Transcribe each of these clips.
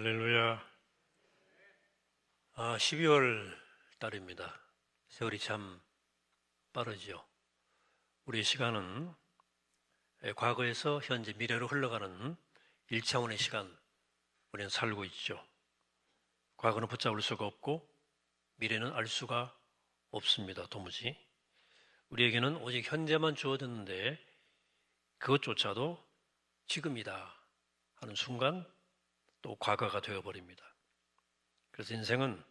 할렐루야. 아, 12월 달입니다. 세월이 참 빠르죠. 우리 시간은 과거에서 현재 미래로 흘러가는 1차원의 시간 우리는 살고 있죠. 과거는 붙잡을 수가 없고 미래는 알 수가 없습니다. 도무지. 우리에게는 오직 현재만 주어졌는데 그것조차도 지금이다 하는 순간 또 과거가 되어버립니다. 그래서 인생은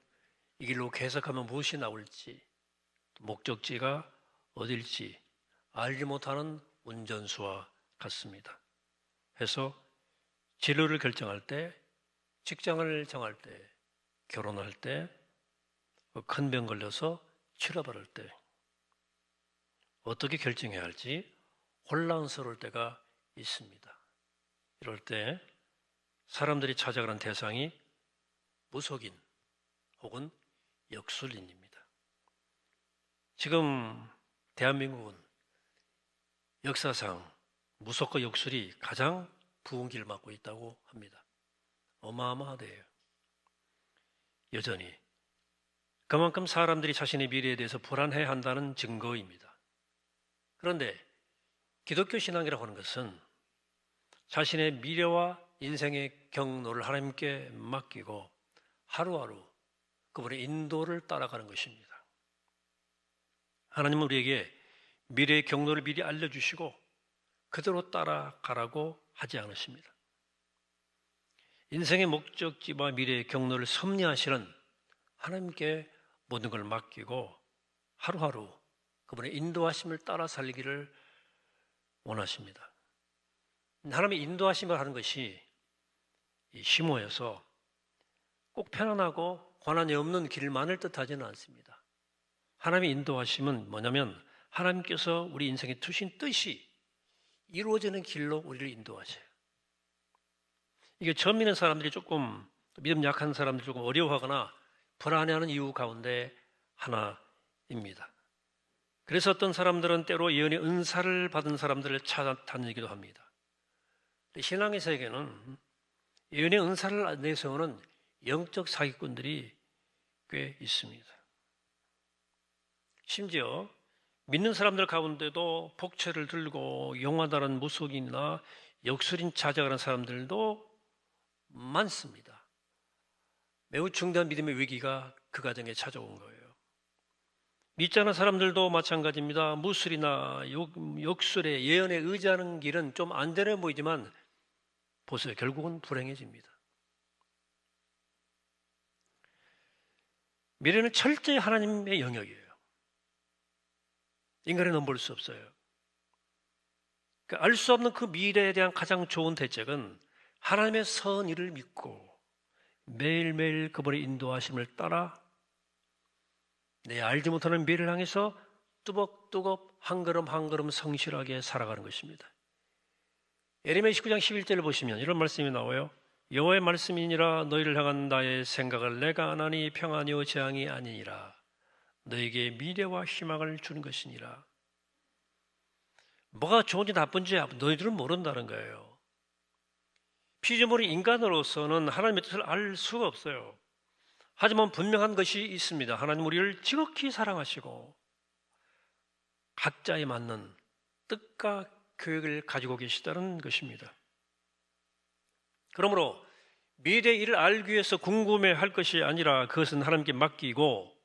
이 길로 계속하면 무엇이 나올지, 목적지가 어딜지 알지 못하는 운전수와 같습니다. 해서 진로를 결정할 때, 직장을 정할 때, 결혼할 때, 큰 병 걸려서 치료받을 때, 어떻게 결정해야 할지 혼란스러울 때가 있습니다. 이럴 때 사람들이 찾아가는 대상이 무속인 혹은 역술인입니다. 지금 대한민국은 역사상 무속과 역술이 가장 부흥 길을 맞고 있다고 합니다. 어마어마하대요. 여전히 그만큼 사람들이 자신의 미래에 대해서 불안해 한다는 증거입니다. 그런데 기독교 신앙이라고 하는 것은 자신의 미래와 인생의 경로를 하나님께 맡기고 하루하루 그분의 인도를 따라가는 것입니다. 하나님은 우리에게 미래의 경로를 미리 알려주시고 그대로 따라가라고 하지 않으십니다. 인생의 목적지와 미래의 경로를 섭리하시는 하나님께 모든 걸 맡기고 하루하루 그분의 인도하심을 따라 살기를 원하십니다. 하나님의 인도하심을 하는 것이 심오해서 꼭 편안하고 권한이 없는 길만을 뜻하지는 않습니다. 하나님의 인도하심은 뭐냐면 하나님께서 우리 인생에 두신 뜻이 이루어지는 길로 우리를 인도하세요. 이게 처음 믿는 사람들이 조금 믿음 약한 사람들이 조금 어려워하거나 불안해하는 이유 가운데 하나입니다. 그래서 어떤 사람들은 때로 예언의 은사를 받은 사람들을 찾아다니기도 합니다. 신앙의 세계는 예언의 은사를 내세우는 영적 사기꾼들이 꽤 있습니다. 심지어 믿는 사람들 가운데도 복채를 들고 용하다는 무속인이나 역술인 찾아가는 사람들도 많습니다. 매우 중대한 믿음의 위기가 그 가정에 찾아온 거예요. 믿지 않은 사람들도 마찬가지입니다. 무술이나 욕, 술에 예언에 의지하는 길은 좀 안전해 보이지만 보세요. 결국은 불행해집니다. 미래는 철저히 하나님의 영역이에요. 인간의 넘볼 수 없어요. 그러니까 알수 없는 그 미래에 대한 가장 좋은 대책은 하나님의 선의를 믿고 매일매일 그분의 인도하심을 따라 내 알지 못하는 미래를 향해서 뚜벅뚜벅 한 걸음 한 걸음 성실하게 살아가는 것입니다. 예레미야 19장 11절을 보시면 이런 말씀이 나와요. 여호와의 말씀이니라 너희를 향한 나의 생각을 내가 안 하니 평안이요 재앙이 아니니라. 너에게 미래와 희망을 주는 것이니라. 뭐가 좋은지 나쁜지 너희들은 모른다는 거예요. 피조물인 인간으로서는 하나님의 뜻을 알 수가 없어요. 하지만 분명한 것이 있습니다. 하나님 우리를 지극히 사랑하시고 각자에 맞는 뜻과 교육을 가지고 계시다는 것입니다. 그러므로 미래 일을 알기 위해서 궁금해 할 것이 아니라 그것은 하나님께 맡기고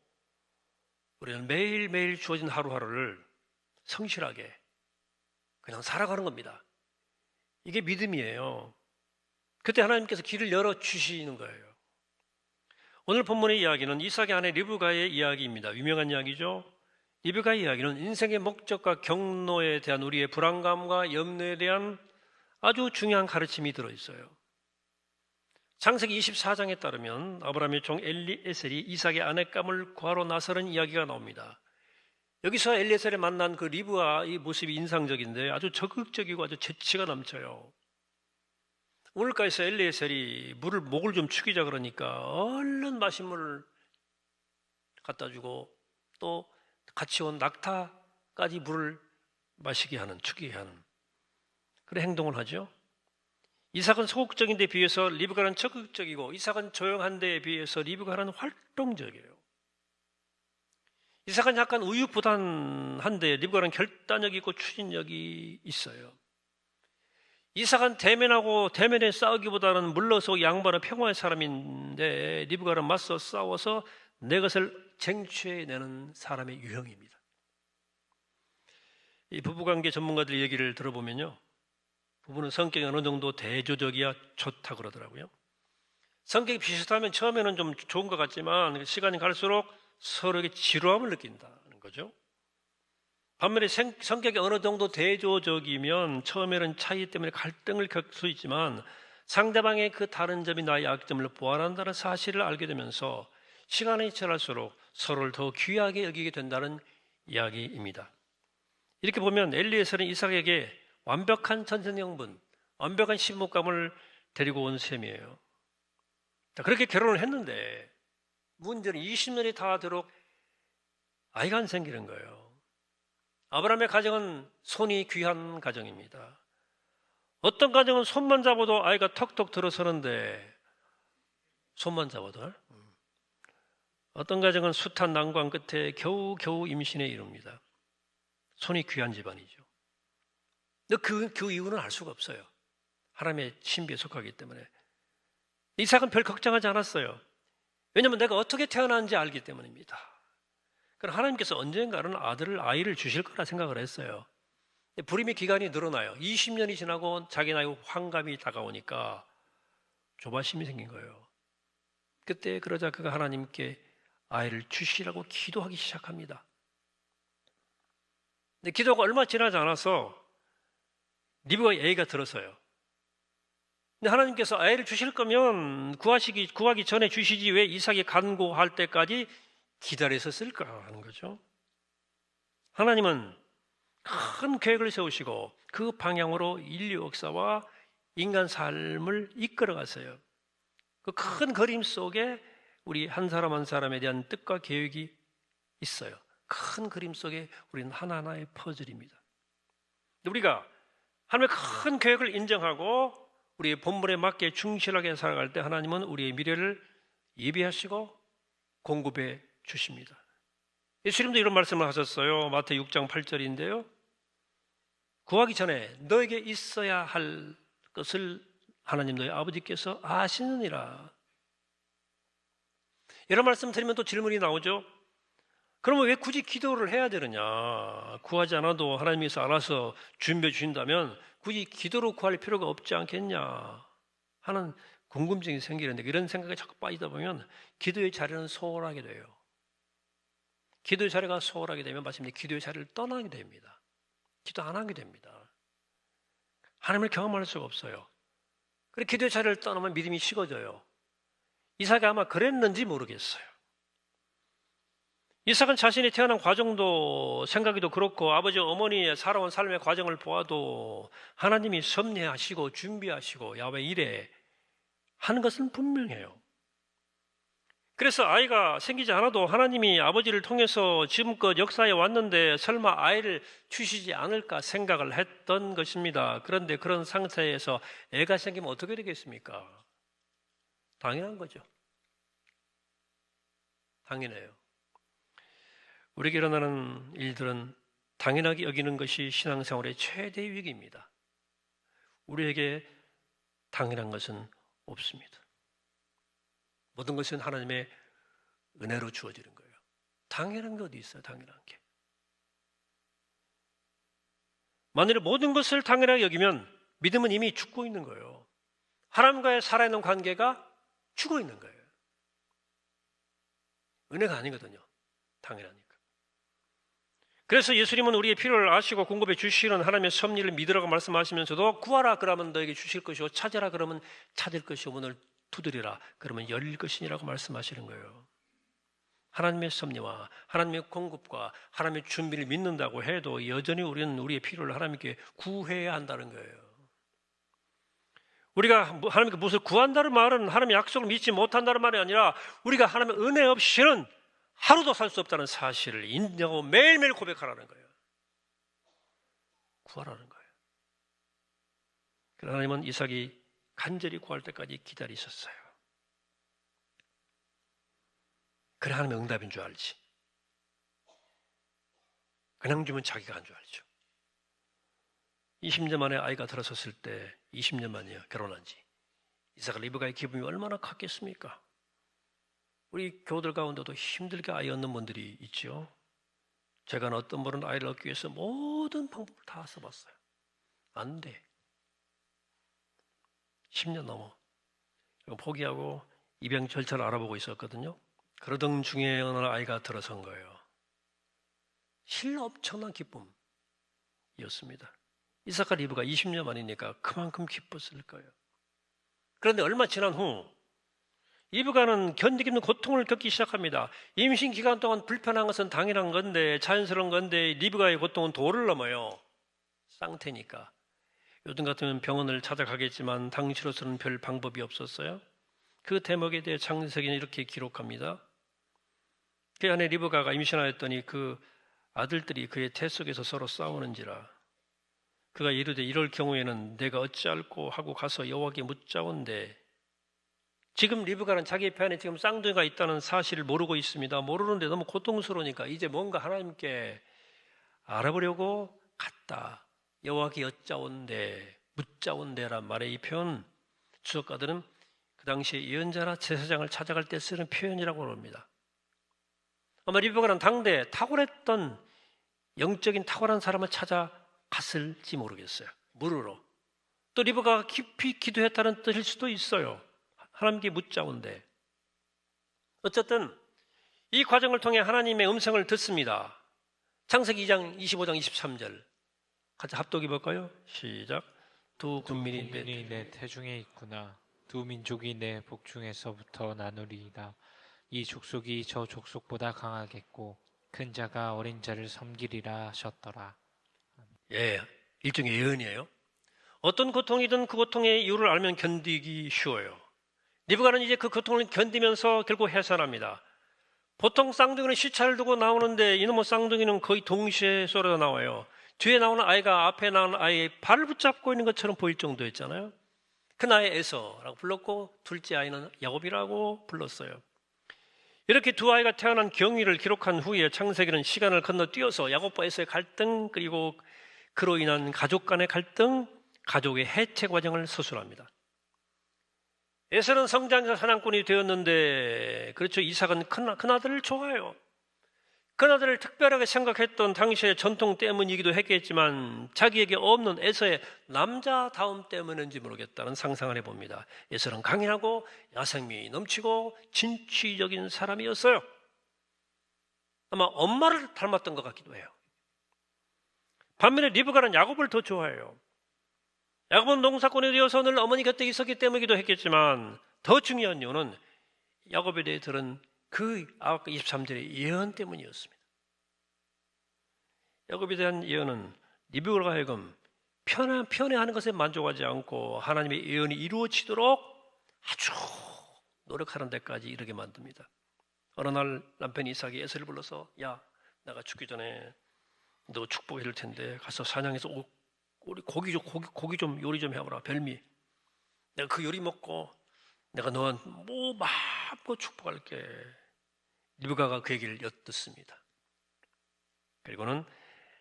우리는 매일매일 주어진 하루하루를 성실하게 그냥 살아가는 겁니다. 이게 믿음이에요. 그때 하나님께서 길을 열어 주시는 거예요. 오늘 본문의 이야기는 이삭의 아내 리브가의 이야기입니다. 유명한 이야기죠. 리브가의 이야기는 인생의 목적과 경로에 대한 우리의 불안감과 염려에 대한 아주 중요한 가르침이 들어 있어요. 창세기 24장에 따르면 아브라함의 종 엘리에셀이 이삭의 아내감을 구하러 나서는 이야기가 나옵니다. 여기서 엘리에셀을 만난 그 리브와 이 모습이 인상적인데 아주 적극적이고 아주 재치가 넘쳐요. 우물가에서 엘리에셀이 물을 목을 좀 축이자 그러니까 얼른 마신 물을 갖다 주고 또 같이 온 낙타까지 물을 마시게 하는, 축이게 하는 그런 행동을 하죠. 이삭은 소극적인 데 비해서 리브가는 적극적이고 이삭은 조용한 데에 비해서 리브가는 활동적이에요. 이삭은 약간 우유부단한데 리브가는 결단력 있고 추진력이 있어요. 이삭은 대면하고 대면에 싸우기보다는 물러서 양반은 평화의 사람인데 리브가는 맞서 싸워서 내 것을 쟁취해내는 사람의 유형입니다. 이 부부관계 전문가들 얘기를 들어보면요. 부부는 성격이 어느 정도 대조적이야 좋다 그러더라고요. 성격이 비슷하면 처음에는 좀 좋은 것 같지만 시간이 갈수록 서로에게 지루함을 느낀다는 거죠. 반면에 생- 성격이 어느 정도 대조적이면 처음에는 차이 때문에 갈등을 겪을 수 있지만 상대방의 그 다른 점이 나의 약점을 보완한다는 사실을 알게 되면서 시간이 지날수록 서로를 더 귀하게 여기게 된다는 이야기입니다. 이렇게 보면 엘리에서는 이삭에게 완벽한 전생영분, 완벽한 신목감을 데리고 온 셈이에요. 자, 그렇게 결혼을 했는데 문제는 20년이 다 되도록 아이가 안 생기는 거예요. 아브라함의 가정은 손이 귀한 가정입니다. 어떤 가정은 손만 잡아도 아이가 턱턱 들어서는데 손만 잡아도 어떤 가정은 숱한 난관 끝에 겨우 겨우 임신에 이릅니다. 손이 귀한 집안이죠. 근데 그, 그 이유는 알 수가 없어요. 하나님의 신비에 속하기 때문에. 이삭은 별 걱정하지 않았어요. 왜냐하면 내가 어떻게 태어났는지 알기 때문입니다. 그럼 하나님께서 언젠가는 아들을 아이를 주실 거라 생각을 했어요. 불임의 기간이 늘어나요. 20년이 지나고 자기 나이 환감이 다가오니까 조바심이 생긴 거예요. 그때 그러자 그가 하나님께 아이를 주시라고 기도하기 시작합니다. 근데 기도가 얼마 지나지 않아서 리브가 예의가 들어서요. 근데 하나님께서 아이를 주실 거면 구하시기 구하기 전에 주시지 왜 이삭이 간구할 때까지 기다려서 쓸까 하는 거죠. 하나님은 큰 계획을 세우시고 그 방향으로 인류 역사와 인간 삶을 이끌어 갔어요. 그 큰 그림 속에 우리 한 사람 한 사람에 대한 뜻과 계획이 있어요. 큰 그림 속에 우리는 하나하나의 퍼즐입니다. 우리가 하나님의 큰 계획을 인정하고 우리의 본분에 맞게 충실하게 살아갈 때 하나님은 우리의 미래를 예비하시고 공급해 주십니다. 예수님도 이런 말씀을 하셨어요. 마태 6장 8절인데요. 구하기 전에 너에게 있어야 할 것을 하나님 너희 아버지께서 아시느니라. 이런 말씀 드리면 또 질문이 나오죠. 그러면 왜 굳이 기도를 해야 되느냐? 구하지 않아도 하나님께서 알아서 준비해 주신다면 굳이 기도로 구할 필요가 없지 않겠냐? 하는 궁금증이 생기는데 이런 생각에 자꾸 빠지다 보면 기도의 자리는 소홀하게 돼요. 기도의 자리가 소홀하게 되면 마침내 기도의 자리를 떠나게 됩니다. 기도 안 하게 됩니다. 하나님을 경험할 수가 없어요. 그래 기도의 자리를 떠나면 믿음이 식어져요. 이삭이 아마 그랬는지 모르겠어요. 이삭은 자신이 태어난 과정도 생각이도 그렇고 아버지 어머니의 살아온 삶의 과정을 보아도 하나님이 섭리하시고 준비하시고 야외 일에 하는 것은 분명해요. 그래서 아이가 생기지 않아도 하나님이 아버지를 통해서 지금껏 역사에 왔는데 설마 아이를 주시지 않을까 생각을 했던 것입니다. 그런데 그런 상태에서 애가 생기면 어떻게 되겠습니까? 당연한 거죠. 당연해요. 우리에게 일어나는 일들은 당연하게 여기는 것이 신앙생활의 최대 위기입니다. 우리에게 당연한 것은 없습니다. 모든 것은 하나님의 은혜로 주어지는 거예요. 당연한 게 어디 있어요? 당연한 게. 만일에 모든 것을 당연하게 여기면 믿음은 이미 죽고 있는 거예요. 하나님과의 살아있는 관계가 죽어 있는 거예요. 은혜가 아니거든요. 당연하니까. 그래서 예수님은 우리의 필요를 아시고 공급해 주시는 하나님의 섭리를 믿으라고 말씀하시면서도 구하라 그러면 너에게 주실 것이고 찾으라 그러면 찾을 것이고 문을 두드리라 그러면 열릴 것이니라고 말씀하시는 거예요. 하나님의 섭리와 하나님의 공급과 하나님의 준비를 믿는다고 해도 여전히 우리는 우리의 필요를 하나님께 구해야 한다는 거예요. 우리가 하나님께 무엇을 구한다는 말은 하나님의 약속을 믿지 못한다는 말이 아니라 우리가 하나님의 은혜 없이는 하루도 살 수 없다는 사실을 인정하고 매일매일 고백하라는 거예요. 구하라는 거예요. 그러나 하나님은 이삭이 간절히 구할 때까지 기다리셨어요. 그래 하나님의 응답인 줄 알지. 그냥 주면 자기가 한 줄 알죠. 20년 만에 아이가 들어섰을 때 20년 만이야 결혼한 지 이삭 리브가의 기쁨이 얼마나 컸겠습니까? 우리 교들 가운데도 힘들게 아이 얻는 분들이 있죠. 제가 어떤 분은 아이를 얻기 위해서 모든 방법을 다 써봤어요. 안 돼. 10년 넘어. 포기하고 입양 절차를 알아보고 있었거든요. 그러던 중에 어느 날 아이가 들어선 거예요. 실로 엄청난 기쁨이었습니다. 이삭과 리브가 20년 만이니까 그만큼 기뻤을 거예요. 그런데 얼마 지난 후 리브가는 견디기 힘든 고통을 겪기 시작합니다. 임신 기간 동안 불편한 것은 당연한 건데 자연스러운 건데 리브가의 고통은 도를 넘어요. 쌍태니까. 요즘 같으면 병원을 찾아가겠지만 당시로서는 별 방법이 없었어요. 그 대목에 대해 창세기는 이렇게 기록합니다. 그 안에 리브가가 임신하였더니 그 아들들이 그의 태 속에서 서로 싸우는지라 그가 이르되 이럴 경우에는 내가 어찌할꼬 하고 가서 여호와께 묻자온데 지금 리브가는 자기 편에 지금 쌍둥이가 있다는 사실을 모르고 있습니다. 모르는데 너무 고통스러우니까 이제 뭔가 하나님께 알아보려고 갔다. 여호와께 여짜온데 묻자온데란 말의 이 표현 주석가들은 그 당시에 예언자나 제사장을 찾아갈 때 쓰는 표현이라고 합니다. 아마 리브가는 당대 탁월했던 영적인 탁월한 사람을 찾아 갔을지 모르겠어요. 물으러. 또 리브가가 깊이 기도했다는 뜻일 수도 있어요. 하나님께 묻자 온데. 어쨌든 이 과정을 통해 하나님의 음성을 듣습니다. 창세기 2장 25장 23절. 같이 합독해 볼까요? 시작. 두 군민이 내 국민이 내 태중에 있구나. 두 민족이 내 복중에서부터 나누리이다. 이 족속이 저 족속보다 강하겠고 큰 자가 어린 자를 섬기리라 하셨더라. 예, 일종의 예언이에요. 어떤 고통이든 그 고통의 이유를 알면 견디기 쉬워요. 리브가는 이제 그 고통을 견디면서 결국 해산합니다. 보통 쌍둥이는 시차를 두고 나오는데 이놈의 쌍둥이는 거의 동시에 쏟아 나와요. 뒤에 나오는 아이가 앞에 나오는 아이의 발을 붙잡고 있는 것처럼 보일 정도였잖아요. 그 나이 에서라고 불렀고 둘째 아이는 야곱이라고 불렀어요. 이렇게 두 아이가 태어난 경위를 기록한 후에 창세기는 시간을 건너뛰어서 야곱과 에서의 갈등 그리고 그로 인한 가족 간의 갈등, 가족의 해체 과정을 서술합니다. 에서는 성장자 사냥꾼이 되었는데 그렇죠 이삭은 큰, 큰아들을 좋아해요. 큰아들을 특별하게 생각했던 당시의 전통 때문이기도 했겠지만 자기에게 없는 에서의 남자다움 때문인지 모르겠다는 상상을 해봅니다. 에서는 강인하고 야생미 넘치고 진취적인 사람이었어요. 아마 엄마를 닮았던 것 같기도 해요. 반면에 리브가는 야곱을 더 좋아해요. 야곱은 농사꾼이 되어서 늘 어머니 곁에 있었기 때문이기도 했겠지만 더 중요한 이유는 야곱에 대해 들은 그 아까 23절의 예언 때문이었습니다. 야곱에 대한 예언은 리브가가 하여금 편해, 편해하는 것에 만족하지 않고 하나님의 예언이 이루어지도록 아주 노력하는 데까지 이르게 만듭니다. 어느 날 남편이 이삭이 에서를 불러서 야 내가 죽기 전에 너 축복 해줄 텐데 가서 사냥해서 오, 우리 고기 좀 고기, 고기 좀 요리 좀 해보라 별미 내가 그 요리 먹고 내가 너한 뭐 마음껏 축복할게 리브가가 그 얘기를 엿듣습니다. 그리고는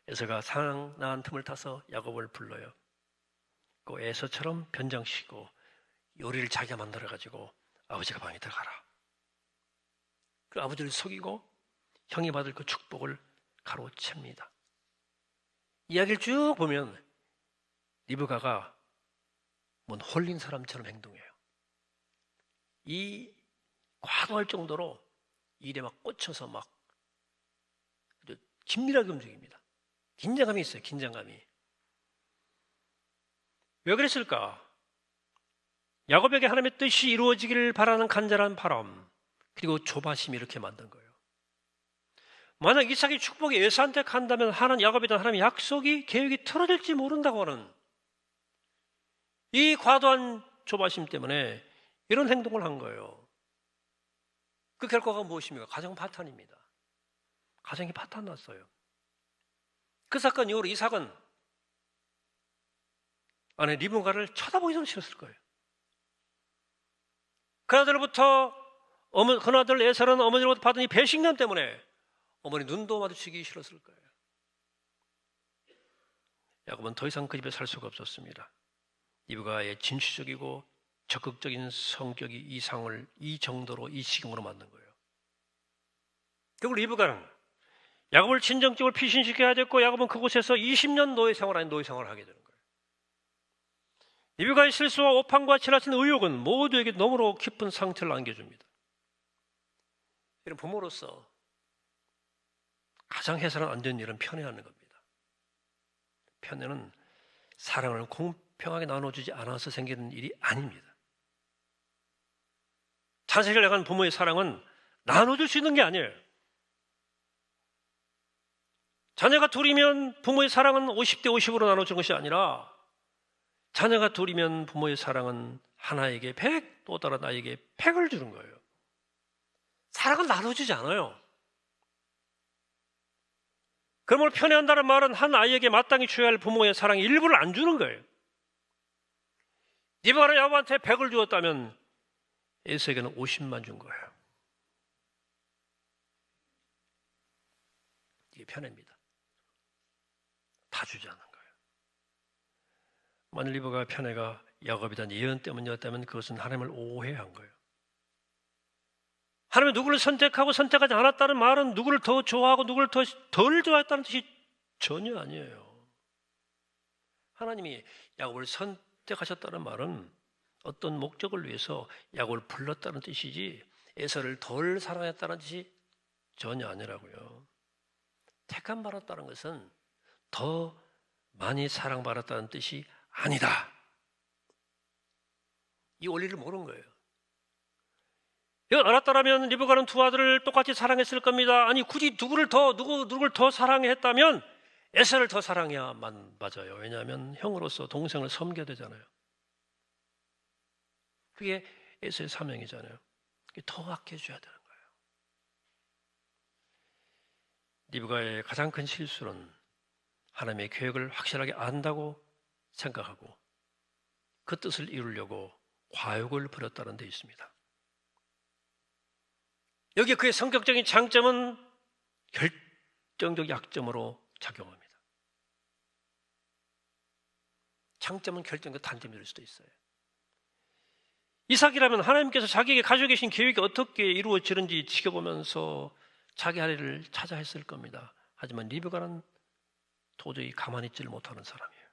에서가 사랑 나한 틈을 타서 야곱을 불러요. 그 에서처럼 변장시키고 요리를 자기가 만들어 가지고 아버지가 방에 들어가라. 그 아버지를 속이고 형이 받을 그 축복을 가로챕니다. 이야기를 쭉 보면 리브가가 뭔 홀린 사람처럼 행동해요. 이 과도할 정도로 일에 막 꽂혀서 막 긴밀하게 움직입니다. 긴장감이 있어요. 긴장감이. 왜 그랬을까? 야곱에게 하나님의 뜻이 이루어지기를 바라는 간절한 바람 그리고 조바심이 이렇게 만든 거예요. 만약 이삭이 축복이 에서한테 간다면 하는 야곱에 대한 하나님의 약속이 계획이 틀어질지 모른다고 하는 이 과도한 조바심 때문에 이런 행동을 한 거예요. 그 결과가 무엇입니까? 가정 파탄입니다. 가정이 파탄 났어요. 그 사건 이후로 이삭은 아내 리브가를 쳐다보기도 싫었을 거예요. 그나들로부터 어머, 그나들 에서는 어머니로부터 받은 이 배신감 때문에 어머니 눈도 마주치기 싫었을 거예요. 야곱은 더 이상 그 집에 살 수가 없었습니다. 이브가의 진취적이고 적극적인 성격이 이 상을 이 정도로 이 지경으로 만든 거예요. 결국 리브가는 야곱을 진정적으로 피신시켜야 됐고 야곱은 그곳에서 20년 노예 생활 아닌 노예 생활을 하게 되는 거예요. 리브가의 실수와 오판과 지나친 의욕은 모두에게 너무로 깊은 상처를 안겨줍니다. 이런 부모로서 가장 해서는 안 되는 일은 편애하는 겁니다. 편애는 사랑을 공평하게 나눠주지 않아서 생기는 일이 아닙니다. 자식을 향한 부모의 사랑은 나눠줄 수 있는 게 아니에요. 자녀가 둘이면 부모의 사랑은 50대 50으로 나눠주는 것이 아니라 자녀가 둘이면 부모의 사랑은 하나에게 100, 또 다른 아이에게 100을 주는 거예요. 사랑은 나눠주지 않아요. 그러므로 편애한다는 말은 한 아이에게 마땅히 줘야 할 부모의 사랑의 일부를 안 주는 거예요. 니바가 야곱한테 100을 주었다면 에서에게는 50만 준 거예요. 이게 편애입니다. 다 주지 않는 거예요. 만일 리버가 편애가 야곱에 대한 예언 때문이었다면 그것은 하나님을 오해한 거예요. 하나님이 누구를 선택하고 선택하지 않았다는 말은 누구를 더 좋아하고 누구를 더 덜 좋아했다는 뜻이 전혀 아니에요. 하나님이 야곱을 선택하셨다는 말은 어떤 목적을 위해서 야곱을 불렀다는 뜻이지 에서를 덜 사랑했다는 뜻이 전혀 아니라고요. 택함 받았다는 것은 더 많이 사랑받았다는 뜻이 아니다. 이 원리를 모르는 거예요. 이걸 알았다라면 리브가는 두 아들을 똑같이 사랑했을 겁니다. 아니 굳이 누구를 더 누구 누구를 더 사랑했다면 에서를 더 사랑해야만 맞아요. 왜냐하면 형으로서 동생을 섬겨야 되잖아요. 그게 에서의 사명이잖아요. 더 아껴줘야 되는 거예요. 리브가의 가장 큰 실수는 하나님의 계획을 확실하게 안다고 생각하고 그 뜻을 이루려고 과욕을 부렸다는 데 있습니다. 여기 그의 성격적인 장점은 결정적 약점으로 작용합니다. 장점은 결정적 단점일 수도 있어요. 이삭이라면 하나님께서 자기에게 가지고 계신 계획이 어떻게 이루어지는지 지켜보면서 자기 아이를 찾아 했을 겁니다. 하지만 리브가는 도저히 가만히 있지를 못하는 사람이에요.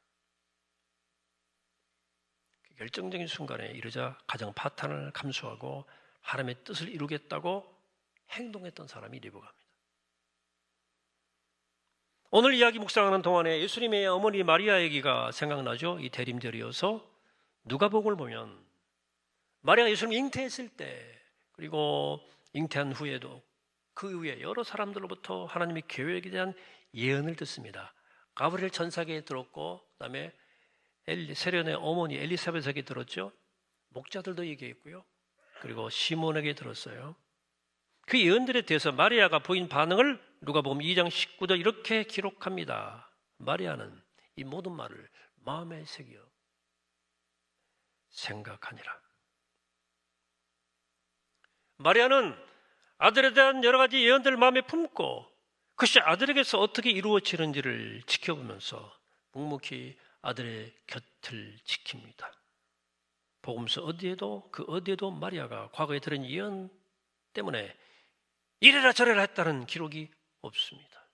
그 결정적인 순간에 이르자 가정 파탄을 감수하고 하나님의 뜻을 이루겠다고 행동했던 사람이 리브가입니다. 오늘 이야기 묵상하는 동안에 예수님의 어머니 마리아 얘기가 생각나죠. 이 대림절이어서 누가복음을 보면 마리아가 예수님 잉태했을 때 그리고 잉태한 후에도 그 이후에 여러 사람들로부터 하나님의 계획에 대한 예언을 듣습니다. 가브리엘 천사에게 들었고 그다음에 엘리, 세련의 어머니 엘리사벳에게 들었죠. 목자들도 얘기했고요. 그리고 시몬에게 들었어요. 그 예언들에 대해서 마리아가 보인 반응을 누가 보면 2장 19절 이렇게 기록합니다. 마리아는 이 모든 말을 마음에 새겨 생각하니라. 마리아는 아들에 대한 여러 가지 예언들을 마음에 품고 그것이 아들에게서 어떻게 이루어지는지를 지켜보면서 묵묵히 아들의 곁을 지킵니다. 복음서 어디에도 그 어디에도 마리아가 과거에 들은 예언 때문에 이래라 저래라 했다는 기록이 없습니다.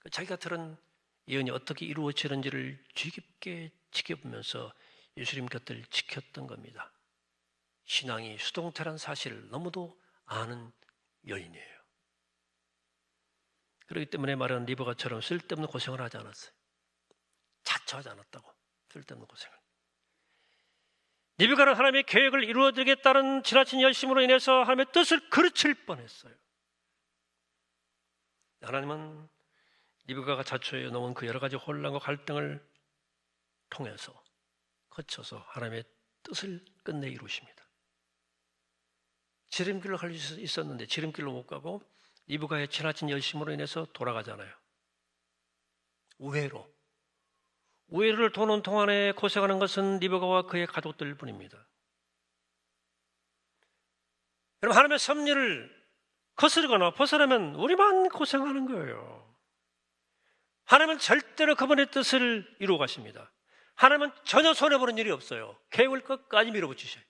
그 자기가 들은 예언이 어떻게 이루어지는지를 깊게 지켜보면서 예수님 곁을 지켰던 겁니다. 신앙이 수동태란 사실을 너무도 아는 여인이에요. 그렇기 때문에 말하는 리버가처럼 쓸데없는 고생을 하지 않았어요. 자처하지 않았다고 쓸데없는 고생을. 리브가는 하나님의 계획을 이루어드리겠다는 지나친 열심으로 인해서 하나님의 뜻을 그르칠 뻔했어요. 하나님은 리브가가 자초해 놓은 그 여러 가지 혼란과 갈등을 통해서 거쳐서 하나님의 뜻을 끝내 이루십니다. 지름길로 갈 수 있었는데 지름길로 못 가고 리브가의 지나친 열심으로 인해서 돌아가잖아요. 우회로 우회를 도는 동안에 고생하는 것은 리브가와 그의 가족들 뿐입니다. 여러분 하나님의 섭리를 거스르거나 벗어나면 우리만 고생하는 거예요. 하나님은 절대로 그분의 뜻을 이루어 가십니다. 하나님은 전혀 손해보는 일이 없어요. 계획을 끝까지 밀어붙이셔요.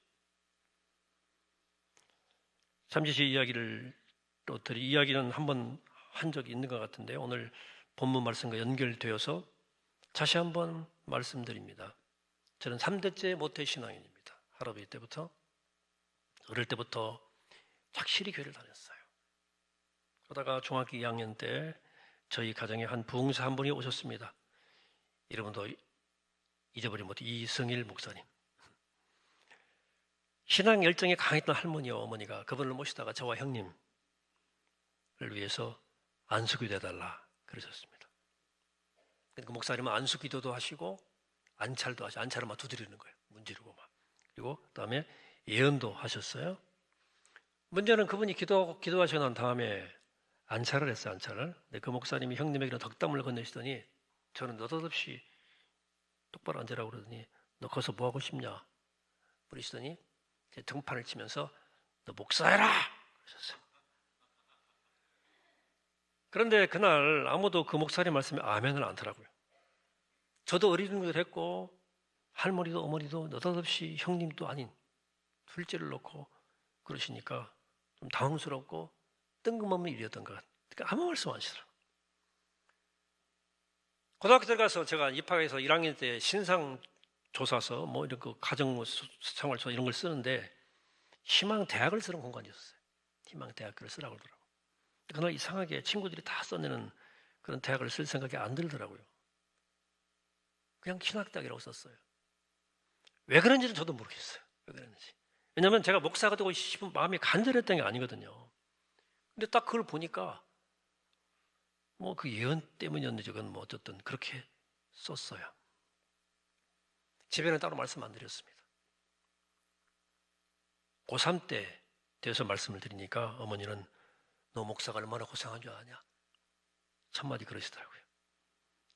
잠시 이야기를 또 드리 이야기는 한번 한 적이 있는 것 같은데 오늘 본문 말씀과 연결되어서 다시 한번 말씀드립니다. 저는 3대째 모태 신앙인입니다. 할아버지 때부터 어릴 때부터 확실히 교회를 다녔어요. 그러다가 중학교 2학년 때 저희 가정에 한 부흥사 한 분이 오셨습니다. 이름도 잊어버린 못 이승일 목사님. 신앙 열정이 강했던 할머니와 어머니가 그분을 모시다가 저와 형님을 위해서 안수기도 해달라 그러셨습니다. 그 목사님은 안수 기도도 하시고 안찰도 하시, 안찰을 막 두드리는 거예요. 문지르고 막. 그리고 그다음에 예언도 하셨어요. 문제는 그분이 기도 기도하시고 난 다음에 안찰을 했어요. 안찰을. 근데 그 목사님이 형님에게 덕담을 건네시더니 저는 느닷없이 똑바로 앉으라고 그러더니 너 거기서 뭐 하고 싶냐? 그러시더니 제 등판을 치면서 너 목사해라 그러셨어요. 그런데 그날 아무도 그 목사님 말씀에 아멘을 안 하더라고요. 저도 어린이들 했고 할머니도 어머니도 느닷없이 형님도 아닌 둘째를 놓고 그러시니까 좀 당황스럽고 뜬금없는 일이었던 것 같아요. 그러니까 아무 말씀 안 하시더라고요. 고등학교 들어가서 제가 입학해서 1학년 때 신상 조사서 뭐 이런 그 가정 생활서 이런 걸 쓰는데 희망 대학을 쓰는 공간이었어요. 희망 대학을 쓰라고 그러더라고요. 그날 이상하게 친구들이 다 써내는 그런 대학을 쓸 생각이 안 들더라고요. 그냥 신학대학이라고 썼어요. 왜 그런지는 저도 모르겠어요. 왜 그런지. 왜냐하면 제가 목사가 되고 싶은 마음이 간절했던 게 아니거든요. 근데 딱 그걸 보니까 뭐 그 예언 때문이었는지 그건 뭐 어쨌든 그렇게 썼어요. 집에는 따로 말씀 안 드렸습니다. 고3 때 돼서 말씀을 드리니까 어머니는 너 목사가 얼마나 고생한 줄 아냐? 첫마디 그러시더라고요.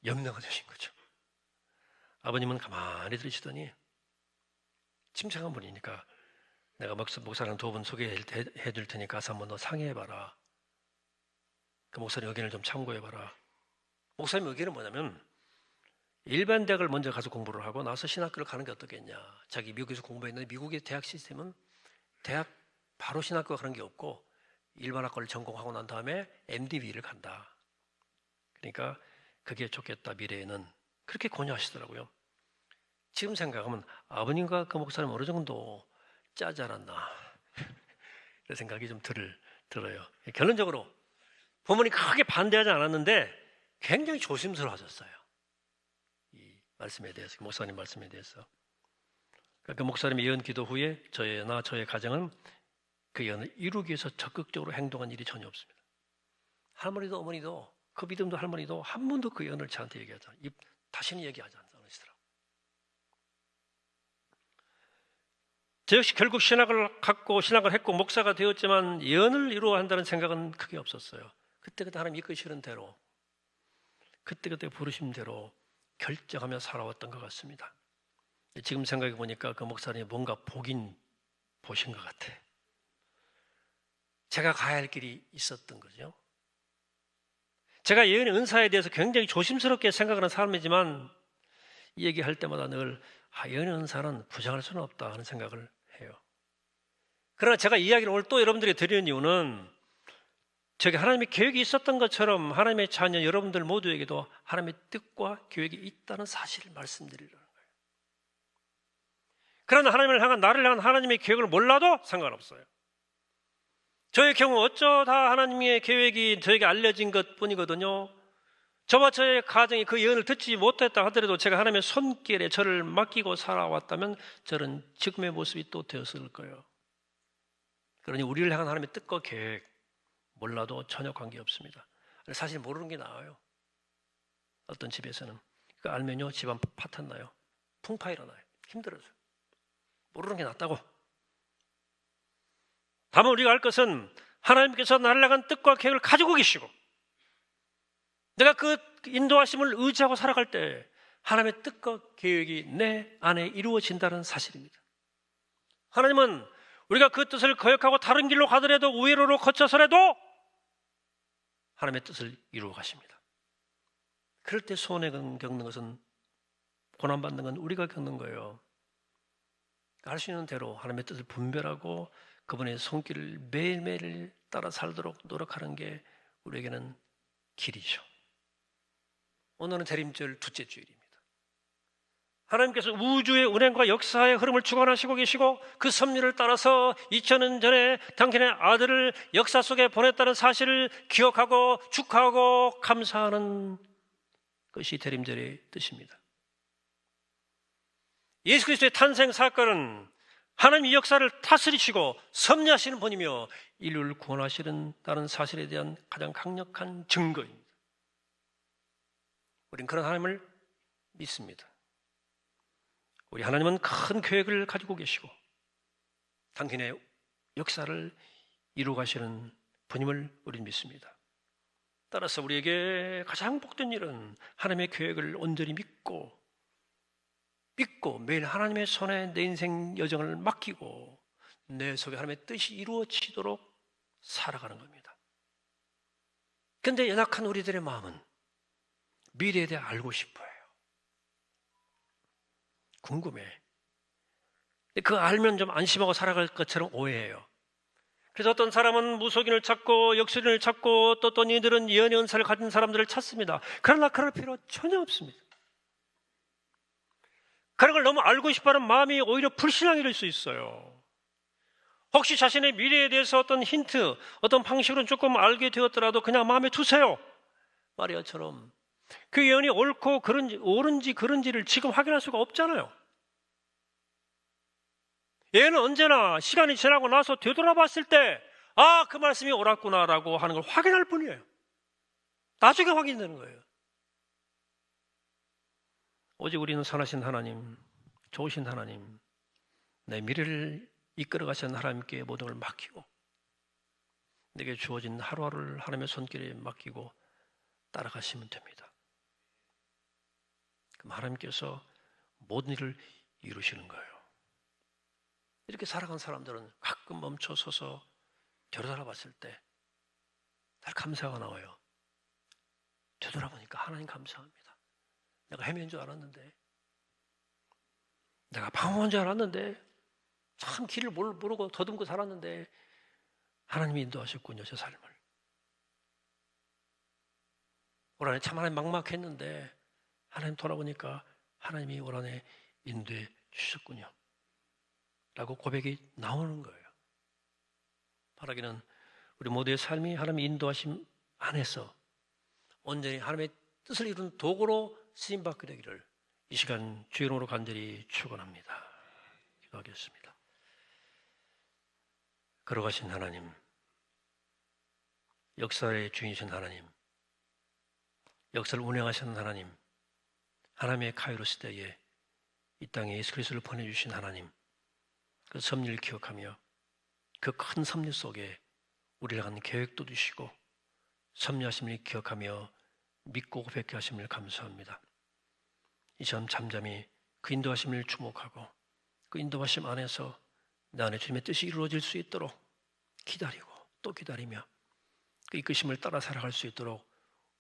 염려가 되신 거죠. 아버님은 가만히 들으시더니 침착한 분이니까 내가 목사, 목사랑 두 분 소개해 줄 테니까 가서 한번 너 상의해봐라. 그 목사님 의견을 좀 참고해봐라. 목사님 의견은 뭐냐면 일반 대학을 먼저 가서 공부를 하고 나서 신학교를 가는 게 어떻겠냐. 자기 미국에서 공부했는데 미국의 대학 시스템은 대학 바로 신학교가 그런 게 없고 일반학과를 전공하고 난 다음에 MDB를 간다. 그러니까 그게 좋겠다 미래에는 그렇게 권유하시더라고요. 지금 생각하면 아버님과 그 목사님 어느 정도 짜지 않았나 이런 생각이 좀 들, 들어요. 결론적으로 부모님 크게 반대하지 않았는데 굉장히 조심스러워하셨어요. 이 말씀에 대해서 목사님 말씀에 대해서. 그 목사님 예언 기도 후에 저희나 저의 가정은 그 예언을 이루기 위해서 적극적으로 행동한 일이 전혀 없습니다. 할머니도 어머니도 그 믿음도 할머니도 한 번도 그 예언을 저한테 얘기하지 않아요. 다시는 얘기하지 않으시더라고요. 저 역시 결국 신학을 갖고 신학을 했고 목사가 되었지만 예언을 이루어 한다는 생각은 크게 없었어요. 그때그때 하나님 이끄시는 대로 그때그때 부르심 대로 결정하며 살아왔던 것 같습니다. 지금 생각해 보니까 그 목사님이 뭔가 보긴 보신 것 같아. 제가 가야 할 길이 있었던 거죠. 제가 예언의 은사에 대해서 굉장히 조심스럽게 생각하는 사람이지만 이 얘기할 때마다 늘 아, 예언의 은사는 부정할 수는 없다 하는 생각을 해요. 그러나 제가 이야기를 오늘 또 여러분들에게 드리는 이유는 저게 하나님의 계획이 있었던 것처럼 하나님의 자녀 여러분들 모두에게도 하나님의 뜻과 계획이 있다는 사실을 말씀드리려는 거예요. 그러나 하나님을 향한 나를 향한 하나님의 계획을 몰라도 상관없어요. 저의 경우 어쩌다 하나님의 계획이 저에게 알려진 것 뿐이거든요. 저와 저의 가정이 그 예언을 듣지 못했다 하더라도 제가 하나님의 손길에 저를 맡기고 살아왔다면 저는 지금의 모습이 또 되었을 거예요. 그러니 우리를 향한 하나님의 뜻과 계획 몰라도 전혀 관계 없습니다. 사실 모르는 게 나아요. 어떤 집에서는 그 알면요 집안 파탄 나요. 풍파 일어나요. 힘들어요. 모르는 게 낫다고. 다만 우리가 알 것은 하나님께서 향한 뜻과 계획을 가지고 계시고 내가 그 인도하심을 의지하고 살아갈 때 하나님의 뜻과 계획이 내 안에 이루어진다는 사실입니다. 하나님은 우리가 그 뜻을 거역하고 다른 길로 가더라도 우회로로 거쳐서라도 하나님의 뜻을 이루어 가십니다. 그럴 때 손해 겪는 것은 고난받는 건 우리가 겪는 거예요. 할 수 있는 대로 하나님의 뜻을 분별하고 그분의 손길을 매일매일 따라 살도록 노력하는 게 우리에게는 길이죠. 오늘은 대림절 둘째 주일입니다. 하나님께서 우주의 운행과 역사의 흐름을 주관하시고 계시고 그 섭리를 따라서 2000년 전에 당신의 아들을 역사 속에 보냈다는 사실을 기억하고 축하하고 감사하는 것이 대림절의 뜻입니다. 예수 그리스도의 탄생 사건은 하나님 이 역사를 다스리시고 섭리하시는 분이며 인류를 구원하시는 다는 사실에 대한 가장 강력한 증거입니다. 우린 그런 하나님을 믿습니다. 우리 하나님은 큰 계획을 가지고 계시고 당신의 역사를 이루어 가시는 분임을 우리는 믿습니다. 따라서 우리에게 가장 복된 일은 하나님의 계획을 온전히 믿고 믿고 매일 하나님의 손에 내 인생 여정을 맡기고 내 속에 하나님의 뜻이 이루어지도록 살아가는 겁니다. 근데 연약한 우리들의 마음은 미래에 대해 알고 싶어요. 궁금해. 그 알면 좀 안심하고 살아갈 것처럼 오해해요. 그래서 어떤 사람은 무속인을 찾고 역술인을 찾고 또 어떤 이들은 예언의 은사를 가진 사람들을 찾습니다. 그러나 그럴 필요 전혀 없습니다. 그런 걸 너무 알고 싶어하는 마음이 오히려 불신앙이 될 수 있어요. 혹시 자신의 미래에 대해서 어떤 힌트, 어떤 방식으로 조금 알게 되었더라도 그냥 마음에 두세요. 마리아처럼 그 예언이 옳고 그런지 옳은지 그런지를 지금 확인할 수가 없잖아요. 예언은 언제나 시간이 지나고 나서 되돌아봤을 때, 아, 그 말씀이 옳았구나라고 하는 걸 확인할 뿐이에요. 나중에 확인되는 거예요. 오직 우리는 선하신 하나님, 좋으신 하나님, 내 미래를 이끌어 가시는 하나님께 모든 걸 맡기고, 내게 주어진 하루하루를 하나님의 손길에 맡기고 따라가시면 됩니다. 그럼 하나님께서 모든 일을 이루시는 거예요. 이렇게 살아간 사람들은 가끔 멈춰 서서 되돌아봤을 때날 감사가 나와요. 되돌아보니까 하나님 감사합니다. 내가 헤맨 줄 알았는데, 내가 방황한 줄 알았는데, 참 길을 모르고 더듬고 살았는데, 하나님이 인도하셨군요, 제 삶을. 올 한해 참 하나님 막막했는데, 하나님 돌아보니까 하나님이 올 한해 인도해 주셨군요. 라고 고백이 나오는 거예요. 바라기는 우리 모두의 삶이 하나님의 인도하심 안에서 온전히 하나님의 뜻을 이루는 도구로 쓰임 받게 되기를 이 시간 주 이름으로 간절히 축원합니다. 기도하겠습니다. 걸어가신 하나님, 역사의 주인이신 하나님, 역사를 운행하시는 하나님, 하나님의 카이로스 때에 이 땅에 예수 그리스도를 보내주신 하나님, 그 섭리를 기억하며 그 큰 섭리 속에 우리를 하는 계획도 주시고 섭리하심을 기억하며 믿고 고백해 하심을 감사합니다. 이점 잠잠히 그 인도하심을 주목하고 그 인도하심 안에서 내 안에 주님의 뜻이 이루어질 수 있도록 기다리고 또 기다리며 그 이끄심을 따라 살아갈 수 있도록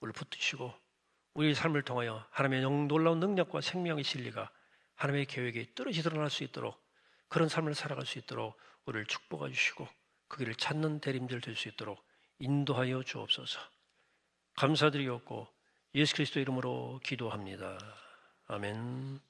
우리를 붙드시고 우리의 삶을 통하여 하나님의 영 놀라운 능력과 생명의 진리가 하나님의 계획에 뚜렷이 드러날 수 있도록 그런 삶을 살아갈 수 있도록 우리를 축복해 주시고 그 길을 찾는 대림들 될 수 있도록 인도하여 주옵소서. 감사드리옵고 예수 그리스도 이름으로 기도합니다. 아멘.